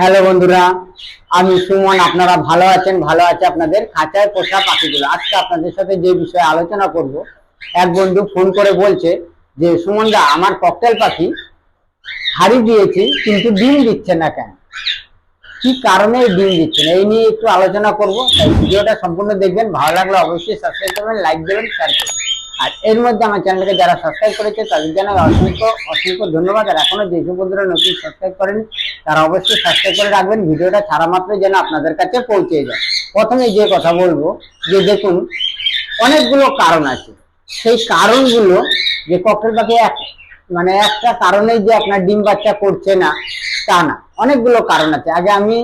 Hello বন্ধুরা, আমি সুমন, আপনারা ভালো আছেন? ভালো আছে আপনাদের খাঁচায় পোষা পাখিগুলো। আজকে আপনাদের সাথে যে বিষয়ে আলোচনা করব, এক বন্ধু ফোন করে বলছে যে, সুমন দা, আমার ককটেল পাখি হাড়ি দিয়েছি, কিন্তু ডিম দিচ্ছে না কেন? কি কারণে ডিম দিচ্ছে না? এই নিয়ে একটু আলোচনা করব। তাই ভিডিওটা সম্পূর্ণ দেখবেন। ভালো লাগলে অবশ্যই সাবস্ক্রাইব করবেন লাইক দেবেন শেয়ার করবেন। আর এর মধ্যে আমার চ্যানেলকে যারা সাবস্ক্রাইব করেছে, তাদের জন্য অসংখ্য অসংখ্য ধন্যবাদ। আর এখনও যেসব বন্ধুরা নতুন সাবস্ক্রাইব করেন, তারা অবশ্যই সাবস্ক্রাইব করে রাখবেন। ভিডিওটা ছাড়া মাত্র যেন আপনাদের কাছে পৌঁছে যায়। প্রথমে যে কথা বলব, যে দেখুন, অনেকগুলো কারণ আছে। সেই কারণগুলো যে ককটেল পাখি এক মানে একটা কারণেই যে আপনার ডিম বাচ্চা করছে না, তা না। অনেকগুলো কারণ আছে। আগে আমি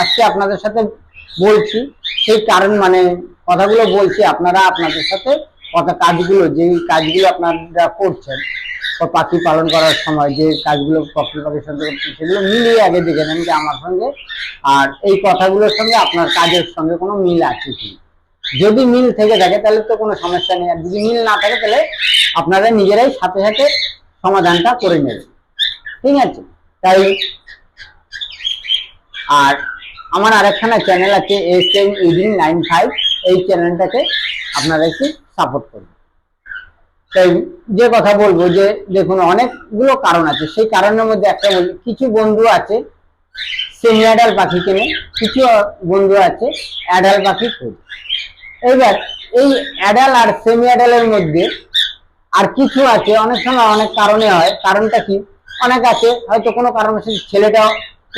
আজকে আপনাদের সাথে বলছি, সেই কারণ মানে কথাগুলো বলছি, আপনারা আপনাদের সাথে কথা কাজগুলো যে কাজগুলো আপনারা করছেন পাখি পালন করার সময় যে কাজগুলো সেগুলো মিলিয়ে আগে দেখে নেন যে আমার সঙ্গে। আর এই কথাগুলোর সঙ্গে আপনার কাজের সঙ্গে কোনো মিল আছে কি? যদি মিল থেকে থাকে, তাহলে তো কোনো সমস্যা নেই। আর যদি মিল না থাকে, তাহলে আপনারা নিজেরাই সাথে সাথে সমাধানটা করে নেবেন। ঠিক আছে? তাই আর আমার আরেকখানা চ্যানেল আছে S M editing nine five এই চ্যানেলটাকে আপনারা একটু সাপোর্ট করবেন তাই যে কথা বলব যে দেখুন, অনেকগুলো কারণ আছে। সেই কারণের মধ্যে একটা বলি, কিছু বন্ধু আছে সেমি অ্যাডাল পাখি কেনে, কিছু বন্ধু আছে অ্যাডাল পাখি খোঁজে। এবার এই অ্যাডাল আর সেমি অ্যাডালের মধ্যে আর কিছু আছে, অনেক সময় অনেক কারণে হয়। কারণটা কি? অনেক আছে, হয়তো কোনো কারণে ছেলেটা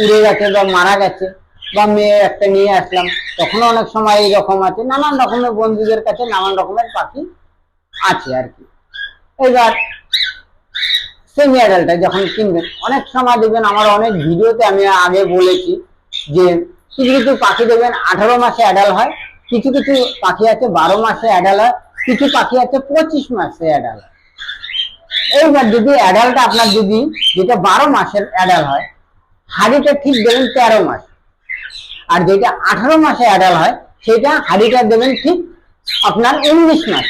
উড়ে গেছে বা মারা গেছে। বা মেয়ে একটা নিয়ে আসলাম, তখনও অনেক সময় এইরকম আছে, নানান রকমের বন্ধুদের কাছে নানান রকমের পাখি আছে আর কি। এবার সেমি অ্যাডাল্টটা যখন কিনবেন, অনেক সময় দেখবেন আমার অনেক ভিডিওতে আমি আগে বলেছি যে কিছু কিছু পাখি দেখবেন আঠারো মাসে অ্যাডাল হয়, কিছু কিছু পাখি আছে বারো মাসে অ্যাডাল হয়, কিছু পাখি আছে পঁচিশ মাসে অ্যাডাল হয়। এইবার যদি অ্যাডালটা আপনার যদি, যেটা বারো মাসের অ্যাডাল হয় হাড়িটা ঠিক দেবেন তেরো মাস। আর যেটা আঠারো মাসে অ্যাডাল হয়, সেটা হাড়িটা দেবেন ঠিক আপনার উনিশ মাস।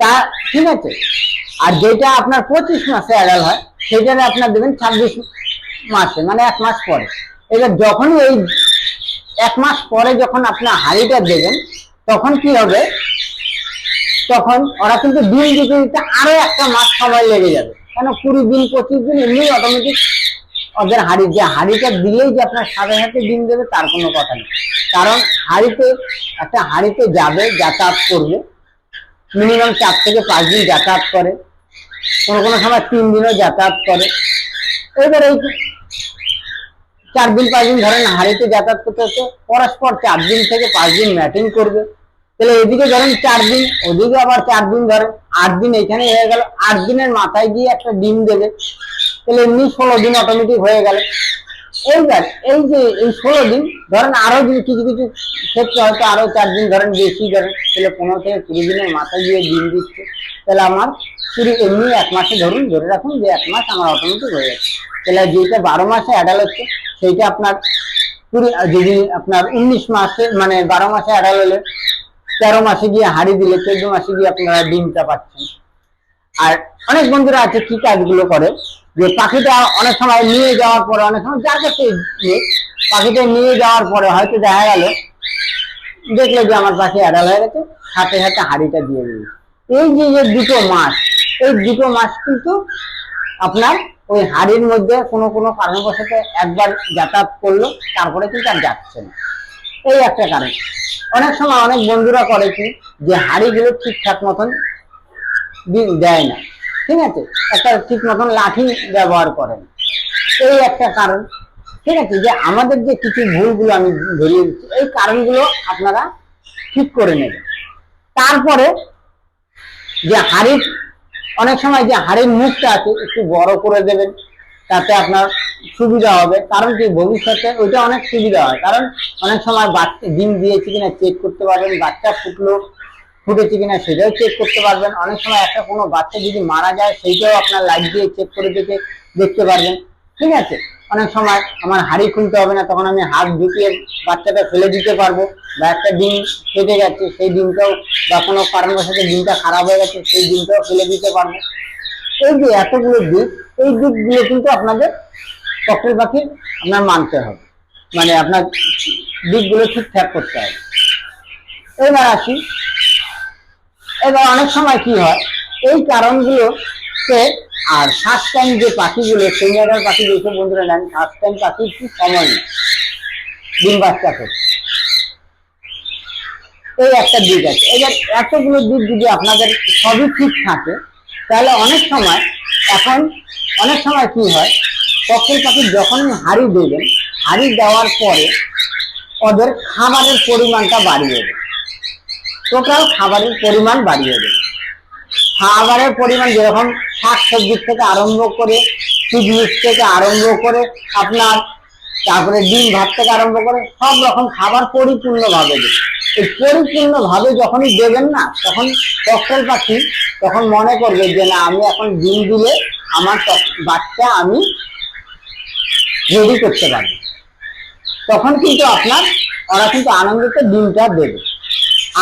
তা ঠিক আছে? আর যেটা আপনার পঁচিশ মাসে অ্যাডাল হয়, সেটারে আপনার দেবেন ছাব্বিশ মাসে মানে এক মাস পরে। এবার যখন এই এক মাস পরে যখন আপনার হাড়িটা দেবেন, তখন কি হবে? তখন ওরা কিন্তু ডিম দিতে দিতে আরও একটা মাস সময় লেগে যাবে। কেন? কুড়ি দিন, পঁচিশ দিন, এমনি অটোমেটিক ওদের হাড়ি যে হাড়িটা দিলেই যে আপনার সাথে সাথে ডিম দেবে, তার কোনো কথা নেই। কারণ হাড়িতে, একটা হাড়িতে যাবে, যাতায়াত করবে। মিনিমাম চার থেকে পাঁচ দিন যাতায়াত করে। কোনো কোনো সময় তিন দিনও যাতায়াত করে। এবার এই চার দিন, পাঁচ দিন ধরেন হাড়িতে যাতায়াত করতে হচ্ছে পরস্পর চার দিন থেকে পাঁচ দিন ম্যাটিং করবে। তাহলে এদিকে ধরেন চার দিন, ওদিকে আবার চার দিন ধরেন আট দিন এখানে হয়ে গেল, আট দিনের মাথায় গিয়ে একটা ডিম দেবে। তাহলে এমনি ষোলো দিন অটোমেটিক হয়ে গেল। এইবার এই যে এই ষোলো দিন, ধরেন আরও যদি কিছু কিছু ক্ষেত্রে হয়তো আরও চার দিন ধরেন বেশি ধরেন, তাহলে পনেরো থেকে কুড়ি দিনের মাথায় ডিম দিচ্ছে। তাহলে আমার কুড়ি এমনি এক মাসে ধরুন, ধরে রাখুন যে এক মাস আমার অটোমেটিক হয়ে যাচ্ছে তাহলে যেটা বারো মাসে অ্যাডাল হচ্ছে, সেইটা আপনার কুড়ি, যদি আপনার উনিশ মাসে মানে বারো মাসে অ্যাডাল হলে তেরো মাসে গিয়ে হাড়ি দিলে, চোদ্দ মাসে গিয়ে আপনারা ডিমটা পাচ্ছেন। আর অনেক বন্ধুরা আছে কি কাজগুলো করে যে পাখিটা অনেক সময় নিয়ে যাওয়ার পরে, অনেক সময় যার কাছে পাখিটা নিয়ে যাওয়ার পরে হয়তো দেখা গেল, দেখল যে আমার পাখি অ্যাডাল হয়ে গেছে, হাতে হাতে হাড়িটা দিয়ে দিল। এই যে যে দুটো মাস এই দুটো মাস কিন্তু আপনার ওই হাড়ির মধ্যে কোনো কোনো কারণবশত একবার যাতায়াত করল, তারপরে কিন্তু আর যাচ্ছে না। এই একটা কারণ। অনেক সময় অনেক বন্ধুরা করে কি, যে হাড়িগুলো ঠিকঠাক মতন দেয় না। ঠিক আছে? একটা ঠিক মতন লাঠি ব্যবহার করেন। এই একটা কারণ। ঠিক আছে? যে আমাদের যে কিছু ভুলগুলো আমি ধরিয়ে দিচ্ছি, এই কারণগুলো আপনারা ঠিক করে নেবেন। তারপরে যে হাড়ির, অনেক সময় যে হাড়ির মুখটা আছে, একটু বড় করে দেবেন, তাতে আপনার সুবিধা হবে। কারণ কি? ভবিষ্যতে ওইটা অনেক সুবিধা হয়। কারণ অনেক সময় বাচ্চা ডিম দিয়েছে কিনা চেক করতে পারবেন, বাচ্চা ফুটলো ফুটেছে কিনা সেটাও চেক করতে পারবেন। অনেক সময় একটা কোনো বাচ্চা যদি মারা যায়, সেইটাও আপনার লাইট দিয়ে চেক করে দেখে দেখতে পারবেন। ঠিক আছে? অনেক সময় আমার হাড়ি খুলতে হবে না, তখন আমি হাত ঢুকিয়ে বাচ্চাটা ফেলে দিতে পারব বা একটা ডিম কেটে গেছে সেই ডিমটাও বা কোনো কারণবশত ডিমটা খারাপ হয়ে গেছে, সেই ডিমটাও ফেলে দিতে পারব। এই যে এতগুলো দিক, এই দিকগুলো কিন্তু আপনাদের ককটেল পাখি আপনার মানতে হবে। মানে আপনার দিকগুলো ঠিকঠাক করতে হবে। এবার আসি এবার অনেক সময় কি হয়? এই কারণগুলোতে আর ফার্স্ট টাইম যে পাখিগুলো সিনিয়র পাখি যেসব বন্ধুরা নেন ফার্স্ট টাইম পাখি একটু সময়? নেই ডিম বাচ্চা করতে এই একটা দিক আছে। এবার এতগুলো দিক যদি আপনাদের সবই ঠিক থাকে, তাহলে অনেক সময় এখন, অনেক সময় কি হয়? পক্ষের পাখি যখন হাড়ি দেবেন, হাড়ি দেওয়ার পরে ওদের খাবারের পরিমাণটা বাড়িয়ে দেবে টোটাল খাবারের পরিমাণ বাড়িয়ে দেবে। খাবারের পরিমাণ যেরকম শাক সবজির থেকে আরম্ভ করে পিকনিক থেকে আরম্ভ করে আপনার তারপরে ডিম ভাত থেকে আরম্ভ করে সব রকম খাবার পরিপূর্ণভাবে দেবে। এই পরিপূর্ণভাবে যখনই দেবেন না, তখন ককটেল পাখি তখন মনে করবে যে, না, আমি এখন ডিম দিলে আমার বাচ্চা আমি রেডি করতে পারি তখন কিন্তু আপনার, ওরা কিন্তু আনন্দিত ডিমটা দেবে।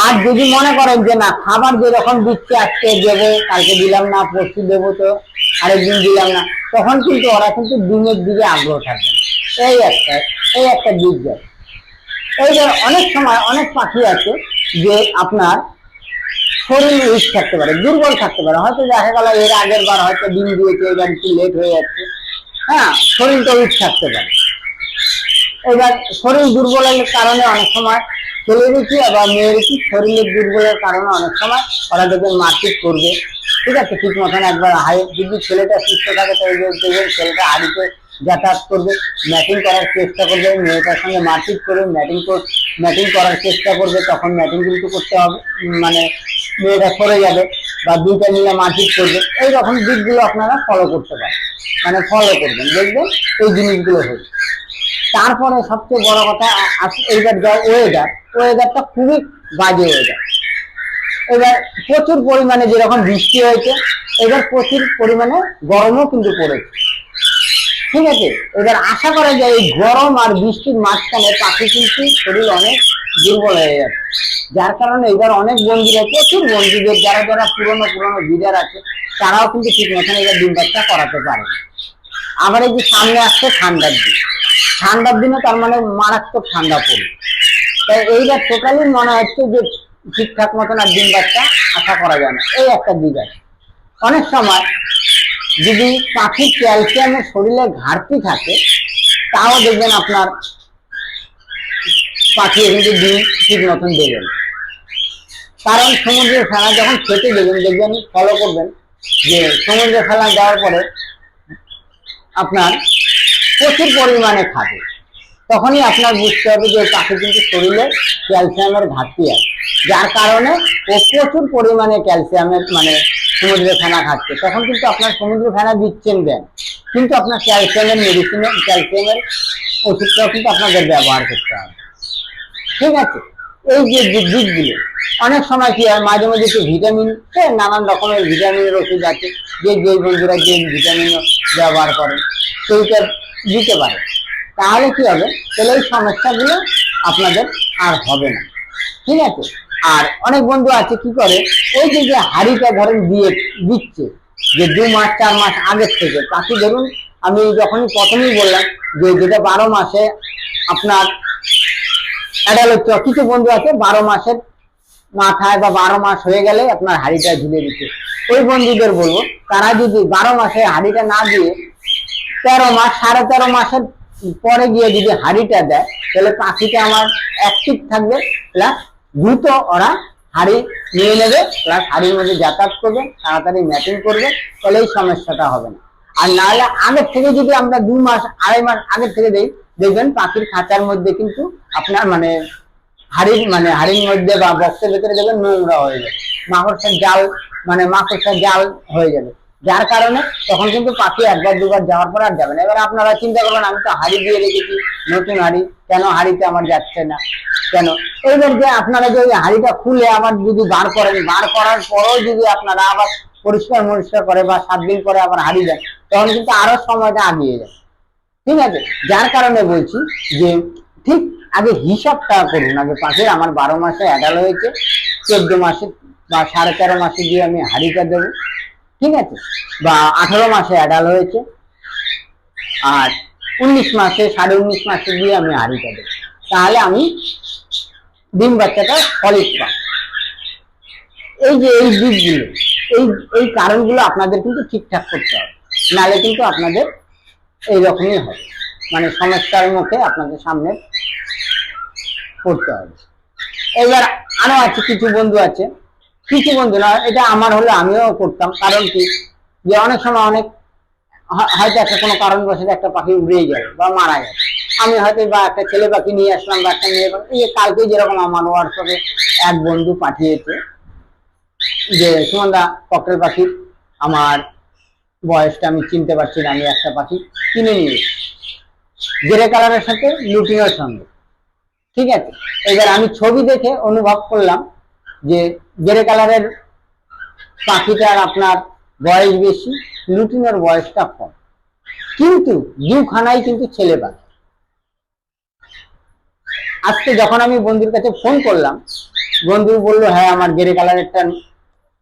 আর যদি মনে করেন যে না, খাবার যেরকম দিচ্ছে আজকে দেবো, কালকে দিলাম না, পরশু দেবো তো, আরেকদিন দিলাম না, তখন কিন্তু ওরা কিন্তু দিনের দিকে আগ্রহ থাকবে। এই একটা এই একটা দিক যায় এই যে অনেক সময় অনেক পাখি আছে যে আপনার শরীর উইক থাকতে পারে, দুর্বল থাকতে পারে। হয়তো দেখা গেল এর আগের বার হয়তো ডিম দিয়েছে, এবার একটু লেট হয়ে যাচ্ছে। হ্যাঁ শরীরটা উইক থাকতে পারে। এবার শরীর দুর্বলের কারণে অনেক সময় ছেলেরই কি আবার মেয়ের কি শরীরের দুর্বলের কারণে অনেক সময় ওরা দেখবেন মারপিট করবে। ঠিক আছে, ঠিক মতন একবার হাই যদি ছেলেটা সুস্থ থাকে তো দেখবেন ছেলেটা হাড়িতে যাতায়াত করবে ম্যাটিং করার চেষ্টা করবে, মেয়েটার সঙ্গে মারপিট করবে ম্যাটিং ম্যাটিং করার চেষ্টা করবে, তখন ম্যাটিং কিন্তু করতে হবে মানে মেয়েটা সরে যাবে বা দুইটা মিলে মারপিট করবে। এইরকম দিকগুলো আপনারা ফলো করতে পারেন। মানে ফলো করবেন, দেখবেন এই জিনিসগুলো হবে তারপরে সবচেয়ে বড় কথা এইবার যা ওয়েদার ওয়েদারটা খুবই বাজে ওয়েদার এবার প্রচুর পরিমাণে যেরকম বৃষ্টি হয়েছে, এবার প্রচুর পরিমাণে গরমও কিন্তু পড়েছে। ঠিক আছে? এবার আশা করা যায় এই গরম আর বৃষ্টির মাঝখানে পাখি কিন্তু শরীর অনেক দুর্বল হয়ে যাচ্ছে। যার কারণে এবার অনেক বন্ধুরা, প্রচুর বন্ধুদের যারা যারা পুরনো পুরনো বিদার আছে, তারাও কিন্তু ঠিক মতন এবার ডিম বাচ্চা করাতে পারে। আবার এই যে সামনে আসছে ঠান্ডার দিন। ঠান্ডার দিনে তার মানে মারাত্মক ঠান্ডা পড়বে তাই এইবার টোটালি মনে হচ্ছে যে ঠিকঠাক মতন আর ডিম বাচ্চা আশা করা যায় না। এই একটা দিক আছে। অনেক সময় যদি পাখির ক্যালসিয়ামের শরীরে ঘাটতি থাকে, তাও দেখবেন আপনার পাখি কিন্তু ডিম ঠিক মতন দেবে না। কারণ সমুদ্রের ফেলা যখন খেতে দেবেন, দেখবেন ফলো করবেন যে সমুদ্রের ফেলা দেওয়ার পরে আপনার প্রচুর পরিমাণে খাবে। তখনই আপনার বুঝতে হবে যে পাখি কিন্তু শরীরে ক্যালসিয়ামের ঘাটতি আছে। যার কারণে ও প্রচুর পরিমাণে ক্যালসিয়ামের মানে সমুদ্রে ফেনা খাচ্ছে তখন কিন্তু আপনার সমুদ্র ফেনা দিচ্ছেন দেন। কিন্তু আপনার ক্যালসিয়ামের মেডিসিনের ক্যালসিয়ামের ওষুধটাও কিন্তু আপনাদের ব্যবহার করতে হবে। ঠিক আছে? এই যে দিকগুলো, অনেক সময় কি হয়, মাঝে মাঝে একটু ভিটামিন নানান রকমের ভিটামিনের ওষুধ আছে, যে যে বন্ধুরা যে ভিটামিন ব্যবহার করেন সেইটা দিতে পারে। তাহলে কি হবে? তাহলে এই সমস্যাগুলো আপনাদের আর হবে না। ঠিক আছে? আর অনেক বন্ধু আছে কি করে, ওই যে যে হাড়িটা ধরেন দিয়ে দিচ্ছে, যে দু মাস, চার মাস আগের থেকে পাখি ধরুন, আমি যখনই প্রথমেই বললাম যে যেটা বারো মাসে আপনার অ্যাডাল্ট কিছু বন্ধু আছে, বারো মাসের মাথায় বা বারো মাস হয়ে গেলে আপনার হাড়িটা ঝুলে দিচ্ছে। ওই বন্ধুদের বলব, তারা যদি বারো মাসে হাড়িটা না দিয়ে তেরো মাস, সাড়ে তেরো মাসের পরে গিয়ে যদি হাড়িটা দেয়, তাহলে পাখিটা আমার অ্যাক্টিভ থাকবে প্লাস দ্রুত ওরা হাড়ি নিয়ে নেবে প্লাস হাড়ির মধ্যে যাতায়াত করবে, তাড়াতাড়ি ম্যাটিং করবে, তাহলে এই সমস্যাটা হবে না। আর নাহলে আগের থেকে যদি আমরা দু মাস, আড়াই মাস আগের থেকে দেই, দেখবেন পাখির খাঁচার মধ্যে কিন্তু আপনার মানে হাড়ির মানে হাড়ির মধ্যে বা বক্সের ভেতরে দেখবেন নোংরা হয়ে যাবে। মাকড়সার জাল মানে মাকড়সার জাল হয়ে যাবে। যার কারণে তখন কিন্তু পাখি একবার, দুবার যাওয়ার পর আর যাবে না। এবার আপনারা চিন্তা করবেন, আমি তো হাড়ি দিয়ে রেখেছি, নতুন হাড়ি। কেন হাড়িতে আমার যাচ্ছে না? কেন? এইবার যে আপনারা যে হাড়িটা খুলে আবার যদি বার করেন, বার করার পরও যদি আপনারা আবার পরিষ্কার মরিষ্কার করে বা সাত দিন পরে আবার হাড়ি দেন, তখন কিন্তু আরও সময়টা আগিয়ে যায়। ঠিক আছে? যার কারণে বলছি যে ঠিক আগে হিসাবটা করুন। আগে পাশের আমার বারো মাসে অ্যাডাল হয়েছে, চোদ্দ মাসে বা সাড়ে তেরো মাসে গিয়ে আমি হাড়িটা দেবো। ঠিক আছে? বা আঠারো মাসে অ্যাডাল হয়েছে, আর উনিশ মাসে, সাড়ে উনিশ মাসে গিয়ে আমি হাড়িটা দেবো। তাহলে আমি ডিম বাচ্চাটা সলিড পাবো। এই যে এই দিকগুলো, এই এই কারণগুলো আপনাদের কিন্তু ঠিকঠাক করতে হবে। নালে কিন্তু আপনাদের এইরকমই হবে। মানে সমস্যার মুখে আপনাদের সামনে পড়তে হবে। এবার আরও আছে, কিছু বন্ধু আছে। কিছু বন্ধু না, এটা আমার হলে আমিও করতাম। কারণ কি? যে অনেক সময় অনেক হয়তো একটা কোনো কারণবশত একটা পাখি উড়ে গেল বা মারা গেল আমি হয়তো বা একটা ছেলে পাখি নিয়ে আসলাম বা একটা পাখি, এই কালকে যেরকম আমার হোয়াটসঅ্যাপে এক বন্ধু পাঠিয়েছে যে, সুমনদা, ককটেল পাখির আমার বয়সটা আমি চিনতে পারছি না, আমি একটা পাখি কিনে নিয়ে গ্রে কালারের সাথে লুটিনোর সঙ্গে। ঠিক আছে? এবার আমি ছবি দেখে অনুভব করলাম যে গ্রে কালারের পাখিটার আপনার বয়স বেশি লুটিনোর বয়সটা কম। কিন্তু দুখানাই কিন্তু ছেলে পাখি। আজকে যখন আমি বন্ধুর কাছে ফোন করলাম, বন্ধু বলল হ্যাঁ আমার গেরে কালারেরটা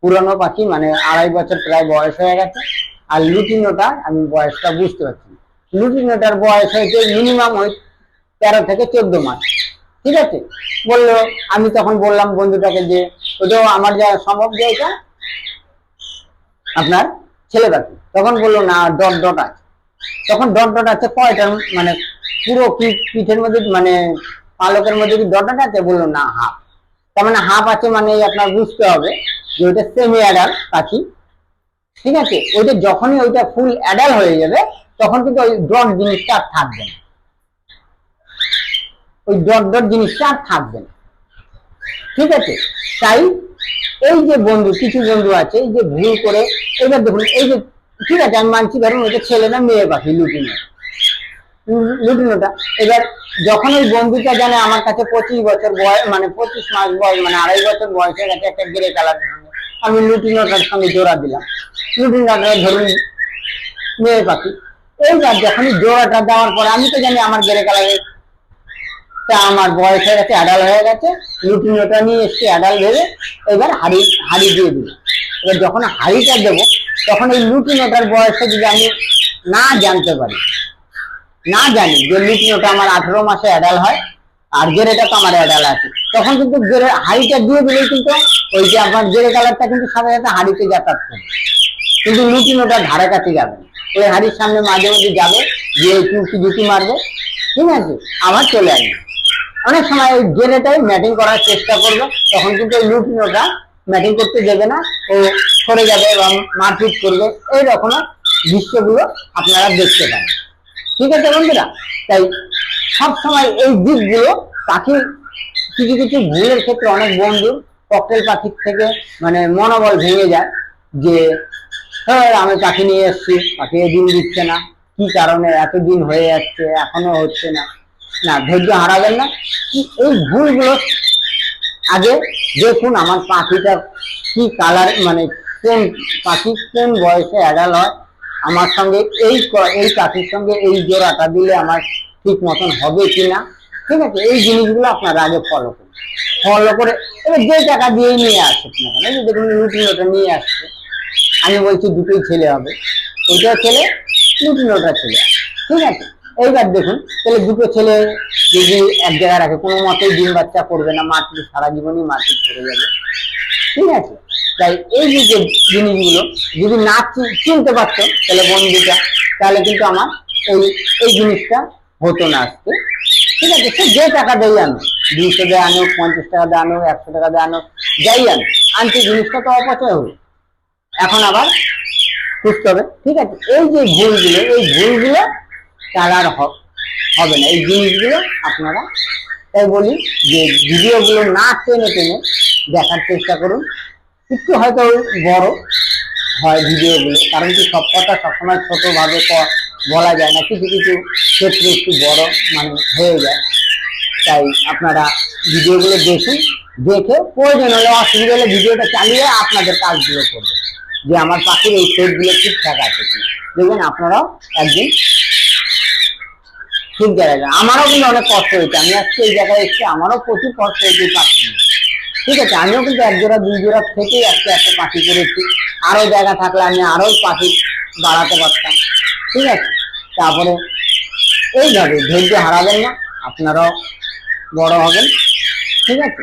পুরনো পাখি মানে আড়াই বছর প্রায় বয়স হয়ে গেছে। আর লুটিনোটা আমি বয়সটা বুঝতে পারছি। লুটিনোটার বয়স হয়েছে মিনিমাম ওই তেরো থেকে চোদ্দ মাস। ঠিক আছে? বলল, আমি তখন বললাম বন্ধুটাকে যে ওটাও আমার যা সম্ভব যে এটা, আপনার ছেলে পাখি তখন বলল, না, ডট ডট আছে। তখন ডট ডট আছে কয়টার মানে পুরো পিঠ পিঠের মধ্যে মানে পালকের মধ্যে কি ডট ডট আছে? বলল, না, হাফ। তার মানে হাফ আছে মানে আপনার বুঝতে হবে যে ওইটা সেমি অ্যাডাল পাখি। ঠিক আছে? ওইটা যখনই ওইটা ফুল অ্যাডাল হয়ে যাবে তখন কিন্তু ওই ডট জিনিসটা আর থাকবে না। ওই ডট ডট জিনিসটা আর থাকবে না। ঠিক আছে? তাই এই যে বন্ধু, কিছু বন্ধু আছে, এই যে ভুল করে, এবার দেখুন, এই যে, ঠিক আছে, আমি মানছি ধরুন ওইটা ছেলে না, মেয়ে পাখি, লুটিনো। লুটিনোটা। এবার যখন ওই বন্ধুটা জানে আমার কাছে পঁচিশ বছর বয়স মানে পঁচিশ মাস বয়স মানে আড়াই বছর বয়সের কাছে একটা গ্রে কালার আমি লুটিনোটার সঙ্গে জোড়া দিলাম। লুটিনোটা ধরুন, মেয়ে পাখি। এইবার যখনই জোড়াটা দেওয়ার পরে, আমি তো জানি আমার গ্রে কালারের তা আমার বয়স হয়ে গেছে অ্যাডাল হয়ে গেছে লুটিনোটা নিয়ে এসছি অ্যাডাল ভেবে এবার হাড়ি হাড়ি দিয়ে দিল এবার যখন হাড়িটা দেবো, তখন এই লুটিনোটার বয়সটা যদি আমি না জানতে পারি, না জানি যে লুটিনোটা আমার আঠেরো মাসে অ্যাডাল হয়, আর গেরেটা তো আমার অ্যাডাল আছে, তখন কিন্তু গেরে হাড়িটা দিয়ে দিলেই কিন্তু ওই যে আপনার গেরে কালারটা কিন্তু সাথে সাথে হাড়িতে যাতায়াত করবে কিন্তু লুটিনোটা ধারে কাছে যাবে না। ওই হাড়ির সামনে মাঝে মাঝে যাবে, গিয়ে টুকি জুটি মারবে। ঠিক আছে? আবার চলে আসবে। অনেক সময় ওই গেরেটাই ম্যাটিং করার চেষ্টা করবে। তখন কিন্তু ওই লুটিনোটা ম্যাটিং করতে দেবে না। ও সরে যাবে এবং মারপিট করবে। এই রকম দৃশ্যগুলো আপনারা দেখতে পান ঠিক আছে বন্ধুরা? তাই সব সময় এই দিকগুলো পাখির কিছু কিছু ভুলের ক্ষেত্রে অনেক বন্ধু ককটেল পাখির থেকে মানে মনোবল ভেঙে যায় যে আমি পাখি নিয়ে এসেছি পাখি দিন দিচ্ছে না। কি কারণে এতদিন হয়ে যাচ্ছে, এখনও হচ্ছে না। না, ধৈর্য হারাবেন না। কি- এই ভুলগুলো আগে দেখুন আমার পাখিটা কি কালার মানে কোন পাখি কোন বয়সে অ্যাডাল হয়। আমার সঙ্গে এই এই পাখির সঙ্গে এই জোড়াটা দিলে আমার ঠিক মতন হবে কিনা। ঠিক আছে, এই জিনিসগুলো আপনারা আগে ফলো করুন। ফলো করে, এবার যে টাকা দিয়ে নিয়ে আসুক না দেখুন লুটিনোটা নিয়ে আসছে। আমি বলছি দুটোই ছেলে হবে। ওইটা ছেলে লুটিনোটা ছেলে ঠিক আছে? এইবার দেখুন, তাহলে দুটো ছেলে যদি এক জায়গায় রাখে, কোনো মতেই ডিম বাচ্চা করবে না মারপিট সারা জীবনই মারপিট করে যাবে। ঠিক আছে? তাই এই যে যে জিনিসগুলো, যদি না চিনতে পারতো, তাহলে বন্ধুটা তাহলে কিন্তু আমার এই এই জিনিসটা হতো না আজকে। ঠিক আছে? সে যে টাকা দেয় আনো দুইশো দেয় আনো পঞ্চাশ টাকা দেয় আনো একশো টাকা দেয় আনো যাই আনো আনতে জিনিসটা তো অপচয় হলো। এখন আবার সুস্থ হবে। ঠিক আছে? এই যে ভুলগুলো, এই ভুলগুলো তার আর হবে না। এই জিনিসগুলো আপনারা তাই বলি যে ভিডিওগুলো না টেনে টেনে দেখার চেষ্টা করুন। একটু হয়তো বড় হয় ভিডিওগুলো, কারণ কি সব কথা সবসময় ছোটোভাবে বলা যায় না। কিছু কিছু ক্ষেত্রে একটু বড় মানে হয়ে যায়। তাই আপনারা ভিডিওগুলো দেখুন, দেখে প্রয়োজন হলে অসুবিধা হলে ভিডিওটা চালিয়ে আপনাদের কাজগুলো করবেন। যে আমার পাখির এই সেটগুলো ঠিকঠাক আছে কিনা। দেখবেন আপনারাও একদিন ঠিক জায়গায় আমারও কিন্তু অনেক কষ্ট হয়েছে। আমি আজকে এই জায়গায় এসেছি, আমারও প্রচুর কষ্ট হয়েছে পাখি ঠিক আছে, আমিও কিন্তু এক জোড়া দুই জোড়া থেকেই আজকে একটা পাখি করেছি। আরও জায়গা থাকলে আমি আরও পাখি বাড়াতে পারতাম। ঠিক আছে, তারপরে এইভাবে ধৈর্য হারাবেন না, আপনারাও বড় হবেন। ঠিক আছে